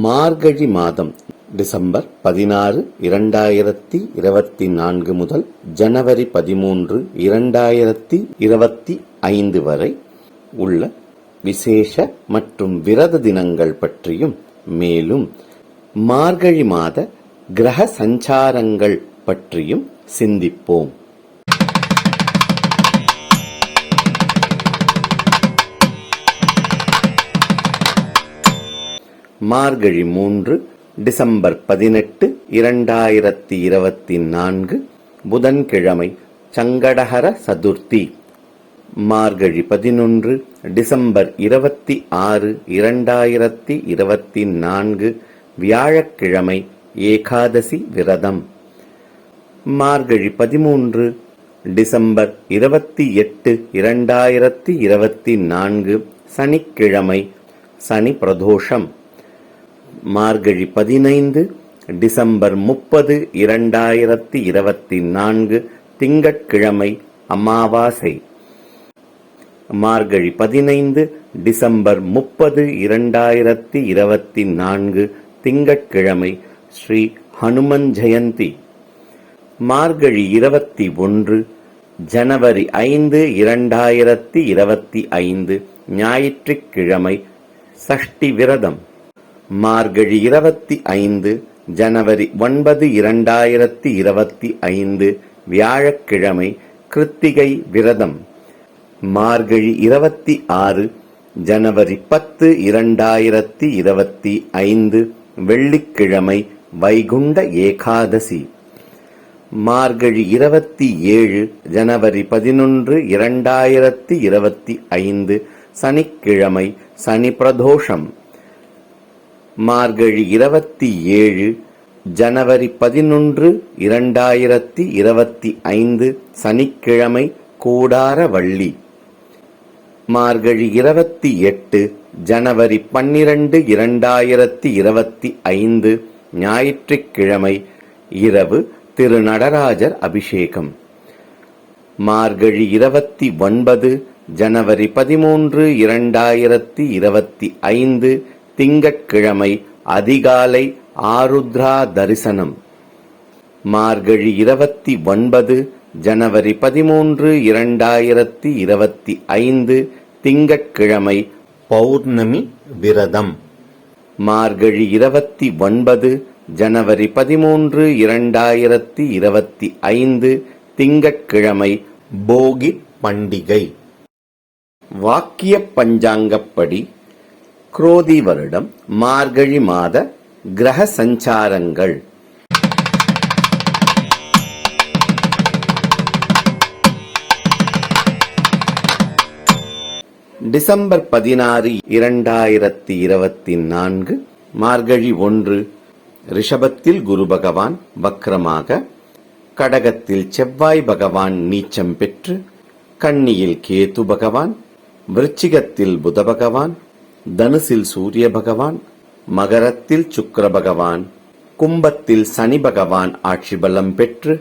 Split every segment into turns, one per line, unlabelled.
மார்கழி மாதம் டிசம்பர் பதினாறு இரண்டாயிரத்தி இருபத்தி நான்கு முதல் ஜனவரி பதிமூன்று இரண்டாயிரத்தி இருபத்தி ஐந்து வரை உள்ள விசேஷ மற்றும் விரத தினங்கள் பற்றியும் மேலும் மார்கழி மாத கிரக சஞ்சாரங்கள் பற்றியும் சிந்திப்போம். மார்கழி மூன்று டிசம்பர் பதினெட்டு இரண்டாயிரத்தி இருபத்தி நான்கு புதன்கிழமை சங்கடஹர சதுர்த்தி. மார்கழி பதினொன்று டிசம்பர் இருபத்தி ஆறு இரண்டாயிரத்தி இருபத்தி நான்கு வியாழக்கிழமை ஏகாதசி விரதம். மார்கழி பதிமூன்று டிசம்பர் இருபத்தி எட்டு இரண்டாயிரத்தி இருபத்தி நான்கு சனிக்கிழமை சனி பிரதோஷம். மார்கழி பதினைந்து டிசம்பர் முப்பது இரண்டாயிரத்தி இருபத்தி நான்கு திங்கட்கிழமை அமாவாசை. மார்கழி பதினைந்து டிசம்பர் முப்பது இரண்டாயிரத்தி இருபத்தி நான்கு திங்கட்கிழமை ஸ்ரீ ஹனுமன் ஜெயந்தி. மார்கழி இருபத்தி ஒன்று ஜனவரி ஐந்து இரண்டாயிரத்தி இருபத்தி ஐந்து ஞாயிற்றுக்கிழமை சஷ்டி விரதம். மார்கழி இருபத்தி ஐந்து ஜனவரி ஒன்பது இரண்டாயிரத்தி இருபத்தி ஐந்து வியாழக்கிழமை கிருத்திகை விரதம். மார்கழி இருபத்தி ஆறு ஜனவரி பத்து இரண்டாயிரத்தி இருபத்தி ஐந்து வெள்ளிக்கிழமை வைகுண்ட ஏகாதசி. மார்கழி இருபத்தி ஏழு ஜனவரி பதினொன்று இரண்டாயிரத்தி இருபத்தி ஐந்து சனிக்கிழமை சனி பிரதோஷம். மார்கழி இருபத்தி ஏழு ஜனவரி பதினொன்று இரண்டாயிரத்தி இருபத்தி ஐந்து சனிக்கிழமை கூடாரவள்ளி மார்கழி இருபத்தி எட்டு ஜனவரி பன்னிரண்டு இரண்டாயிரத்தி இருபத்தி ஐந்து ஞாயிற்றுக்கிழமை இரவு திரு நடராஜர் அபிஷேகம். மார்கழி இருபத்தி ஒன்பது ஜனவரி பதிமூன்று இரண்டாயிரத்தி இருபத்தி ஐந்து திங்கட்கிழமை அதிகாலை ஆருத்ரா தரிசனம் மார்கழி இருபத்தி ஒன்பது ஜனவரி பதிமூன்று இரண்டாயிரத்தி இருபத்தி ஐந்து திங்கட்கிழமை பௌர்ணமி விரதம். மார்கழி இருபத்தி ஒன்பது ஜனவரி பதிமூன்று இரண்டாயிரத்தி இருபத்தி ஐந்து திங்கட்கிழமை போகி பண்டிகை. வாக்கிய பஞ்சாங்கப்படி குரோதி வருடம் மார்கழி மாத கிரக சஞ்சாரங்கள். டிசம்பர் பதினாறு இரண்டாயிரத்தி இருபத்தி நான்கு மார்கழி ஒன்று ரிஷபத்தில் குரு பகவான் வக்ரமாக கடகத்தில் செவ்வாய் பகவான் நீச்சம் பெற்று கன்னியில் கேது பகவான் விருச்சிகத்தில் புத பகவான் தனுசில் சூரிய பகவான் மகரத்தில் சுக்கர பகவான் கும்பத்தில் சனி பகவான் ஆட்சி பலம் பெற்று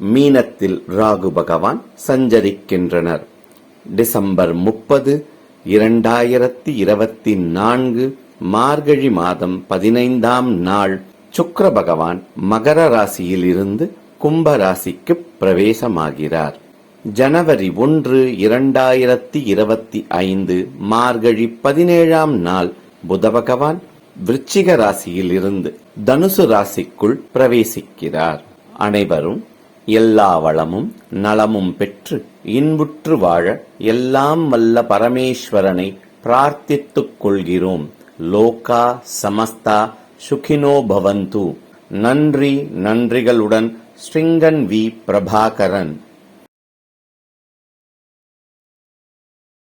மீனத்தில் ராகு பகவான் சஞ்சரிக்கின்றனர். டிசம்பர் முப்பது இரண்டாயிரத்தி இருபத்தி நான்கு மார்கழி மாதம் பதினைந்தாம் நாள் சுக்கர பகவான் மகர ராசியிலிருந்து கும்ப ராசிக்கு பிரவேசமாகிறார். ஜனவரி ஒன்று இரண்டாயிரத்தி இருபத்தி ஐந்து மார்கழி பதினேழாம் நாள் புத பகவான் விருச்சிக ராசியில் இருந்து தனுசு ராசிக்குள் பிரவேசிக்கிறார். அனைவரும் எல்லா வளமும் நலமும் பெற்று இன்புற்று வாழ எல்லாம் வல்ல பரமேஸ்வரனை பிரார்த்தித்துக் கொள்கிறோம். லோகா சமஸ்தா சுகினோ பவந்து. நன்றி நன்றிகளுடன் ஸ்ரீங்கன் வி பிரபாகரன்.